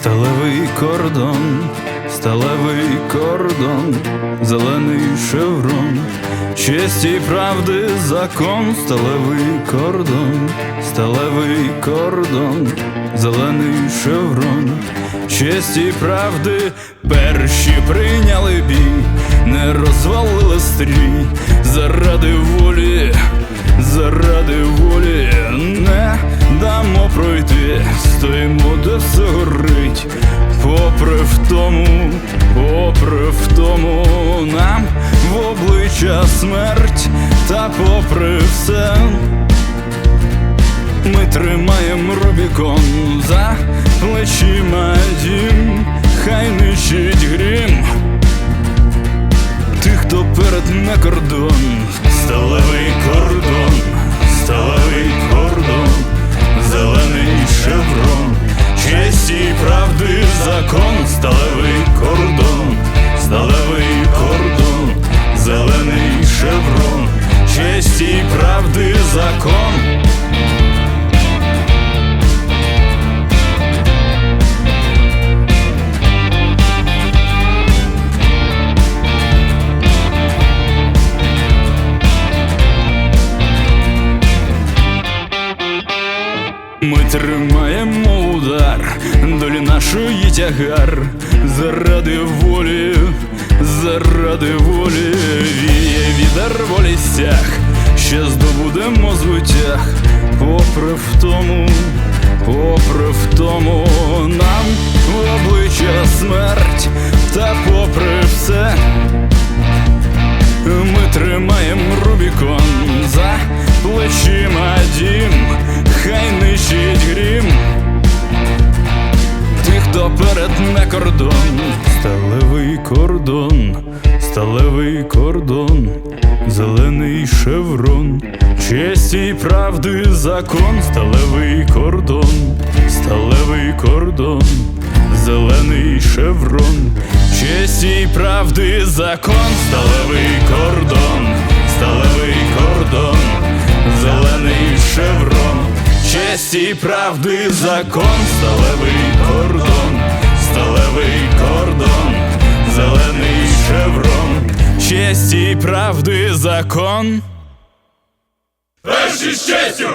сталевий кордон, сталевий кордон, зелений шеврон, честь і правди закон, сталевий кордон, сталевий кордон, зелений шеврон, честь і правди перші прийняли бій, не розвалили стрій. Заради волі, заради волі не дамо пройти, стоїмо, де все горить, попри втому, попри втому нам в обличчя смерть, та попри все. Ми тримаємо Рубікон за плечима дім, хай нищить грім. Тих, хто перед не кордон, сталевий кордон, сталевий закон, сталевий кордон, сталевий Ми тримаємо удар, долі нашої тягар, заради волі, заради волі, віє відар волі стяг, ще здобудемо звитяг, попри втому, попри втому, нам в обличчя смерть, та попри все. Хто не кордон, сталевий кордон, сталевий кордон, зелений шеврон, честь і правди закон, сталевий кордон, сталевий кордон, зелений шеврон, честь і правди закон, сталевий кордон, сталевий кордон, зелений шеврон, честь і правди закон, сталевий кордон, сталевий кордон, зелений шеврон, честь і правди закон. Перші з честю!